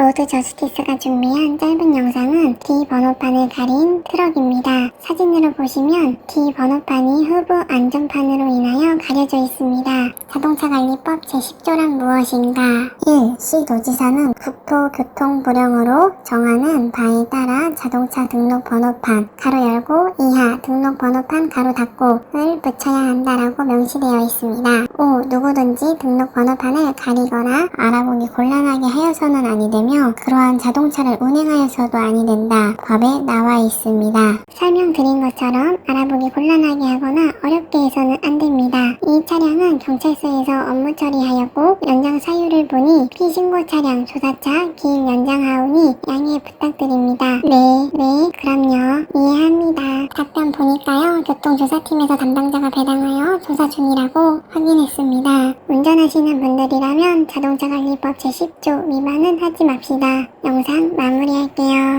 로드 저스티스가 준비한 짧은 영상은 D 번호판을 가린 트럭입니다. 사진으로 보시면 D 번호판이 후보 안전판으로 인하여 가려져 있습니다. 자동차관리법 제10조란 무엇인가? 1. 시 도지사는 국토교통부령으로 정하는 바에 따라 자동차 등록 번호판 가로 열고 이하 등록 번호판 가로 닫고를 붙여야 한다라고 명시되어 있습니다. 5. 누구든지 등록 번호판을 가리거나 알아보기 곤란하게 하여서는 아니 되며 그러한 자동차를 운행하여서도 아니 된다. 법에 나와 있습니다. 설명드린 것처럼 알아보기 곤란하게 하거나 어렵게 해서는 안 됩니다. 이 차량은 경찰서에서 업무 처리하였고 연장 사유를 보니 피신고 차량 조사차 긴 연장하오니 양해 부탁드립니다. 네, 네, 그럼요. 이해합니다. 답변 보니까요. 교통조사팀에서 담당자가 배당하여 조사 중이라고 확인했습니다. 운전하시는 분들이라면 자동차 관리법 제10조 위반은 하지 맙시다. 영상 마무리할게요.